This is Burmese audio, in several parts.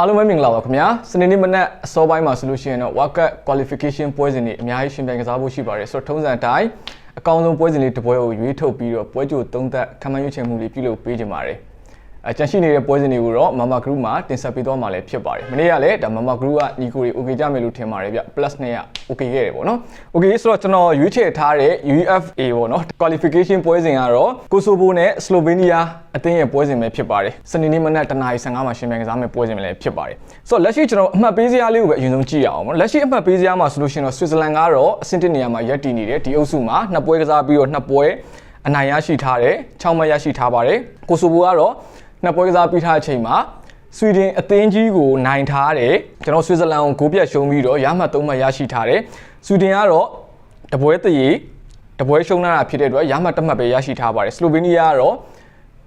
အားလုံးပဲမင်္ဂလာပါခင်ဗျာစနေနေ့မနက်အစောပိုင်းမှာဆိုလို့ရှိရင်တော့ World Cup qualification ပွဲစဉ်တွေအများကြီးရှင်ပြိုင်ကစားဖို့ရှိပါတယ်ဆိုတော့ထုံးစံအတိုင်းအကောင်းဆုံးပွဲစဉ်လေးတစ်ပွဲကိုရွေးထုတ်ပြီးတော့ပွဲကြိုသုံးသက်ခံမှန်းရွေးချယ်မှုလေးပြုလုပ်ပေးကြပါတယ် အကြံရှိနေတဲ့ပွဲစဉ်တွေကိုတော့ Mama Group မှာတင်ဆက်ပေးသွားမှာလည်းဖြစ်ပါတယ်မနေ့ကလည်းဒါ Mama Group ကညီကိုတွေ okay ကြမယ်လို့ထင်ပါတယ်ဗျ plus နဲ့က okay ခဲ့တယ်ပေါ့နော် okay ဆိုတော့ကျွန်တော်ရွေးချယ်ထားတဲ့ UEFA ပေါ့နော် qualification ပွဲစဉ်ကတော့ Kosovo နဲ့ Slovenia အသင်းရဲ့ပွဲစဉ်ပဲဖြစ်ပါတယ်စနေနေ့မနက်တနာရီ15မှာရှင်ပြိုင်ကစားမယ့်ပွဲစဉ်ပဲလည်းဖြစ်ပါတယ်ဆိုတော့လက်ရှိကျွန်တော်အမှတ်ပေးစရာလေးကိုပဲအရင်ဆုံးကြည့်ရအောင်ပေါ့နော်လက်ရှိအမှတ်ပေးစရာမှာဆိုလို့ရှိရင်တော့ Switzerland ကတော့အဆင့်တစ်နေရာမှာရပ်တည်နေတယ်ဒီအုပ်စုမှာနှစ်ပွဲကစားပြီးတော့နှစ်ပွဲအနိုင်ရရှိထားတယ်6မှတ်ရရှိထားပါတယ် Kosovo ကတော့ နှစ်ပွဲကစားပြီးထားတဲ့အချိန်မှာဆွီဒင်အသင်းကြီးကိုနိုင်ထားတယ်ကျွန်တော်ဆွစ်ဇာလန်ကိုဂိုးပြတ်ရှုံးပြီးတော့ရမှတ်3မှတ်ရရှိထားတယ်ဆွီဒင်ကတော့တပွဲတရေတပွဲရှုံးလာတာဖြစ်တဲ့အတွက်ရမှတ်တစ်မှတ်ပဲရရှိထားပါတယ်စလိုဗေးနီးယားကတော့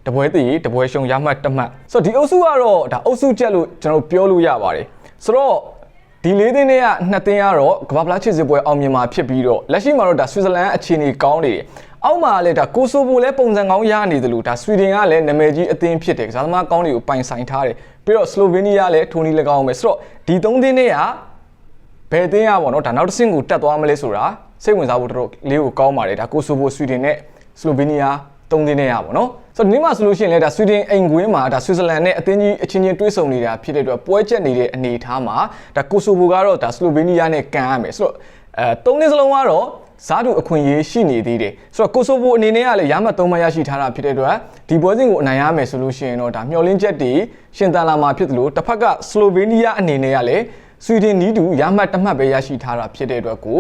တပွဲတရေတပွဲရှုံးရမှတ်တစ်မှတ်ဆိုတော့ဒီအုပ်စုကတော့ဒါအုပ်စုချက်လို့ကျွန်တော်ပြောလို့ရပါတယ်ဆိုတော့ ဒီလေးသင်းတွေကနှစ်သင်းကတော့ကမ္ဘာဖလားချစ်စစ်ပွဲအောင်မြင်မှာဖြစ်ပြီးတော့လက်ရှိမှာတော့ဒါဆွစ်ဇာလန်အခြေအနေကောင်းနေတယ်အောက်မှာလည်းဒါကိုဆိုဗိုလည်းပုံစံကောင်းရနေတယ်လို့ဒါဆွီဒင်ကလည်းနာမည်ကြီးအသင်းဖြစ်တယ်ကစားသမားကောင်းတွေကိုပိုင်ဆိုင်ထားတယ်ပြီးတော့စလိုဗေးနီးယားလည်းထိုနီ၎င်းပဲဆိုတော့ဒီသုံးသင်းတွေကဘယ်အသင်းရပါတော့ဒါနောက်တစ်ဆင့်ကိုတက်သွားမလဲဆိုတာစိတ်ဝင်စားဖို့တော်တော်လေးကိုကောင်းပါတယ်ဒါကိုဆိုဗိုဆွီဒင်နဲ့စလိုဗေးနီးယားသုံးသင်းနဲ့ရပါတော့ ဆိုတော့ဒီနေ့မှာဆိုလို့ရှိရင်လည်းဒါဆွီဒင်အိမ်ကွင်းမှာဒါဆွစ်ဇာလန်နဲ့အသင်းကြီးအချင်းချင်းတွဲဆုံနေတာဖြစ်တဲ့အတွက်ပွဲချက်နေတဲ့အနေအထားမှာဒါကိုဆိုဗိုကတော့ဒါစလိုဗေးနီးယားနဲ့ကန်ရမယ်ဆိုတော့အဲသုံးသင်းစလုံးကတော့ဇာတူအခွင့်အရေးရှိနေသေးတယ်ဆိုတော့ကိုဆိုဗိုအနေနဲ့ကလည်းရမှတ်သုံးမှတ်ရရှိထားတာဖြစ်တဲ့အတွက်ဒီပွဲစဉ်ကိုအနိုင်ရမယ်ဆိုလို့ရှိရင်တော့ဒါမျှော်လင့်ချက်တွေရှင်သန်လာမှာဖြစ်တယ်လို့တစ်ဖက်ကစလိုဗေးနီးယားအနေနဲ့ကလည်း ဆွီဒင်နီးတူရမှတ်တစ်မှတ်ပဲရရှိထားတာဖြစ်တဲ့အတွက်ကို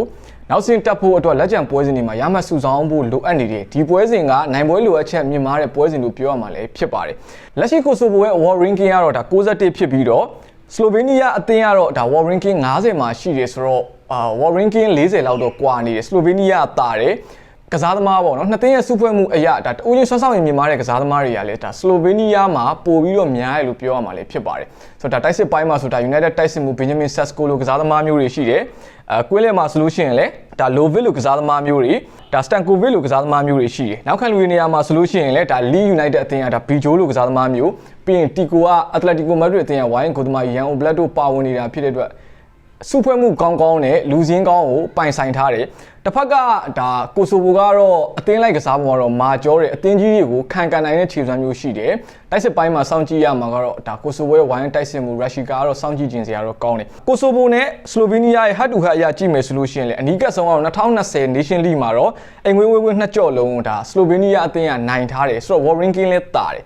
နောက်စဉ်တက်ဖို့အတွက်လက်ကျန်ပွဲစဉ်တွေမှာရမှတ်စုဆောင်းဖို့လိုအပ်နေတယ်ဒီပွဲစဉ်ကနိုင်ပွဲလိုအပ်ချက်မြင့်မားတဲ့ပွဲစဉ်လို့ပြောရမှာလည်းဖြစ်ပါတယ်လက်ရှိကိုဆိုဗိုရဲ့ World Ranking ကတော့ဒါ61ဖြစ်ပြီးတော့စလိုဗေးနီးယားအသင်းကတော့ဒါ World Ranking 50မှာရှိတယ်ဆိုတော့အာ World Ranking 40လောက်တော့ကွာနေတယ်စလိုဗေးနီးယားတာတယ် ကစားသမားပေါ့နော်နှစ်သင်းရဲ့စုဖွဲ့မှုအရာဒါတူချင်းဆွမ်းဆောင်ရင်မြင်မာတဲ့ကစားသမားတွေကလည်းဒါစလိုဗေးနီးယားမှာပို့ပြီးတော့များတယ်လို့ပြောရမှာလည်းဖြစ်ပါတယ်ဆိုတော့ဒါတိုက်စစ်ပိုင်းမှာဆိုတာ United တိုက်စစ်မှု Benjamin Sesko လိုကစားသမားမျိုးတွေရှိတယ်အဲကွင်းလဲမှာဆိုလို့ရှိရင်လည်းဒါ Lovit လိုကစားသမားမျိုးတွေဒါ Stankovic လိုကစားသမားမျိုးတွေရှိတယ်နောက်ခံလူတွေနေရာမှာဆိုလို့ရှိရင်လည်းဒါ Leeds United အသင်းကဒါ Bijo လိုကစားသမားမျိုးပြီးရင် Tico က Atletico Madrid အသင်းက Wayne ကိုသမား Yan Oblak တို့ပါဝင်နေတာဖြစ်တဲ့အတွက် စုဖွဲ့မှုကောင်းကောင်းနဲ့လူစင်းကောင်းကိုပိုင်ဆိုင်ထားတယ်တစ်ဖက်ကဒါကိုဆိုဗိုကတော့အသင်းလိုက်ကစားပုံကတော့မာကျောတယ်အသင်းကြီးတွေကိုခံကန်နိုင်တဲ့ခြေစွမ်းမျိုးရှိတယ်တိုက်စစ်ပိုင်းမှာစောင့်ကြည့်ရမှာကတော့ဒါကိုဆိုဗိုရဲ့ဝိုင်းတိုက်စစ်မှုရုရှားကတော့စောင့်ကြည့်ခြင်းစရာတော့ကောင်းတယ်ကိုဆိုဗိုနဲ့စလိုဗီးနီးယားရဲ့ဟတ်တူဟတ်အရာကြည့်မယ်ဆိုလို့ရှိရင်လေအနီးကပ်ဆုံးကတော့2020 Nation League မှာတော့အိမ်ဝေးဝေးဝေးနှစ်ကြော့လုံးဒါစလိုဗီးနီးယားအသင်းကနိုင်ထားတယ်ဆိုတော့ Warren King လည်းတာတယ်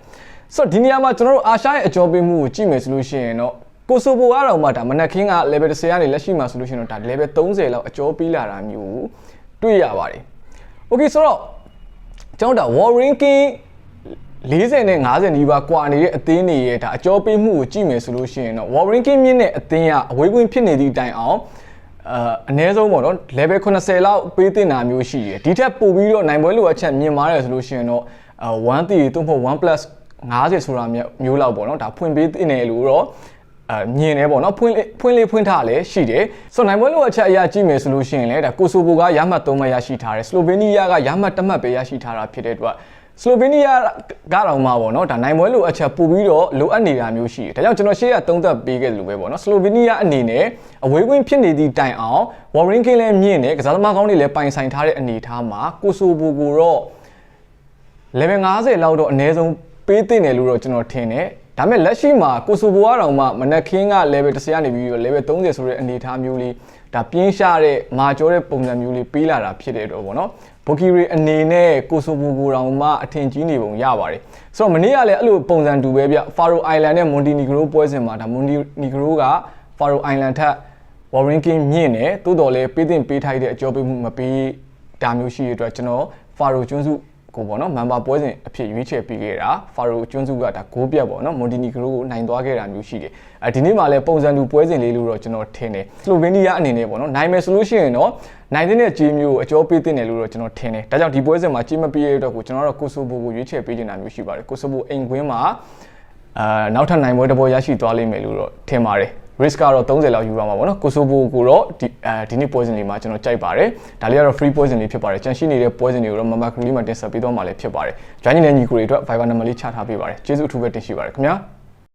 ဆိုတော့ဒီနေရာမှာကျွန်တော်တို့အာရှရဲ့အကြောပေးမှုကိုကြည့်မယ်ဆိုလို့ရှိရင်တော့ ကိုဆိုဗိုကတော့မှဒါမနက်ခင်းက level 10ကနေလက်ရှိမှာဆိုလို့ရှိရင်တော့ဒါ level 30လောက်အကျော်ပေးလာတာမျိုးတွေ့ရပါတယ်။ Okay ဆိုတော့ကျွန်တော်ဒါ War Ranking 40နဲ့50နီးပါးကွာနေတဲ့အသင်းတွေရဲ့ဒါအကျော်ပေးမှုကိုကြည့်မယ်ဆိုလို့ရှိရင်တော့ War Ranking မြင့်တဲ့အသင်းကအဝေးကွင်းဖြစ်နေသည့်တိုင်အောင်အာအနည်းဆုံးပေါ့နော် level 80လောက်ပေးတင်တာမျိုးရှိတယ်ဒီထက်ပိုပြီးတော့နိုင်ပွဲလိုအပ်ချက်မြင်မာတယ်ဆိုလို့ရှိရင်တော့1 3သို့မဟုတ်1 plus 50ဆိုတာမျိုးလောက်ပေါ့နော်ဒါဖွင့်ပေးတင်တယ်လို့တော့ အမြင်နေပေါ့နော်ဖွင့်ဖွင့်လေးဖွင့်ထားလည်းရှိတယ်ဆိုတော့နိုင်ပွဲလိုအပ်ချက်အရာကြည့်မယ်ဆိုလို့ရှိရင်လည်းဒါကိုဆိုဗိုကရမှတ်3မှတ်ရရှိထားတယ်စလိုဗေးနီးယားကရမှတ်1မှတ်ပဲရရှိထားတာဖြစ်တဲ့အတွက်စလိုဗေးနီးယားကတော့မှပေါ့နော်ဒါနိုင်ပွဲလိုအပ်ချက်ပို့ပြီးတော့လိုအပ်နေတာမျိုးရှိတယ်ဒါကြောင့်ကျွန်တော်ရှေ့ကသုံးသပ်ပေးခဲ့တယ်လို့ပဲပေါ့နော်စလိုဗေးနီးယားအနေနဲ့အဝေးကွင်းဖြစ်နေသည့်တိုင်အောင်ဝါရင်ကင်းလည်းမြင့်တယ်ကစားသမားကောင်းတွေလည်းပိုင်ဆိုင်ထားတဲ့အနေအထားမှာကိုဆိုဗိုကိုတော့ level 50လောက်တော့အနည်းဆုံးပေးသင့်တယ်လို့တော့ကျွန်တော်ထင်တယ် ဒါပေမဲ့လက်ရှိမှာကိုဆိုဗိုကတော့မှမနက်ခင်းက level 10ကနေပြီးတော့ level 30ဆိုတဲ့အနေအထားမျိုးလေးဒါပြင်းရှာတဲ့မာကျောတဲ့ပုံစံမျိုးလေးပေးလာတာဖြစ်တဲ့တော့ဗောနော်ဘိုကီရီအနေနဲ့ကိုဆိုဗိုကိုတောင်မှအထင်ကြီးနေပုံရပါတယ်ဆိုတော့မနေ့ကလည်းအဲ့လိုပုံစံတူပဲဗျဖာရိုအိုင်လန်နဲ့မွန်တီနီဂရိုပွဲစဉ်မှာဒါမွန်တီနီဂရိုကဖာရိုအိုင်လန်ထက်ဝါရင်ကင်းမြင့်တယ်တိုးတော်လည်းပေးတင်ပေးထိုက်တဲ့အကျော်ပေးမှုမပေးတာမျိုးရှိရတဲ့အတွက်ကျွန်တော်ဖာရိုကျွန်းစု ကိုပေါ့နော်မန်ပါပွဲစဉ်အဖြစ်ရွေးချယ်ပေးခဲ့တာဖာရိုကျွန်းစုကဒါဂိုးပြတ်ပေါ့နော်မွန်တီနီဂရိုကိုနိုင်သွားခဲ့တာမျိုးရှိတယ်အဲဒီနေ့မှလည်းပုံစံတူပွဲစဉ်လေးလို့တော့ကျွန်တော်ထင်တယ်စလိုဗေးနီးယားအနေနဲ့ပေါ့နော်နိုင်မယ်ဆိုလို့ရှိရင်တော့နိုင်တဲ့ဂျီမျိုးကိုအကျော်ပေးတင်တယ်လို့တော့ကျွန်တော်ထင်တယ်ဒါကြောင့်ဒီပွဲစဉ်မှာကြီးမပေးရတဲ့အတွက်ကိုကျွန်တော်တို့ကိုဆိုဘိုကိုရွေးချယ်ပေးနေတာမျိုးရှိပါတယ်ကိုဆိုဘိုအိမ်ကွင်းမှာအာနောက်ထပ်နိုင်ပွဲတစ်ပွဲရရှိသွားလိမ့်မယ်လို့တော့ထင်ပါတယ် risk ကတော့30လောက်ယူရမှာပေါ့နော်ကိုဆိုဘိုကိုတော့ဒီအဲဒီနေ့ poison လေးမှာကျွန်တော်ကြိုက်ပါတယ်ဒါလေးကတော့ free poison လေးဖြစ်ပါတယ်ကြန့်ရှိနေတဲ့ poison တွေကိုတော့ mama cream မှာတင်ဆက်ပေးသွားမှာလည်းဖြစ်ပါတယ် join နေတဲ့ညီကိုတွေအတွက် Viber number လေးချထားပေးပါတယ်ကျေးဇူးအထူးပဲတင်ရှိပါတယ်ခင်ဗျာ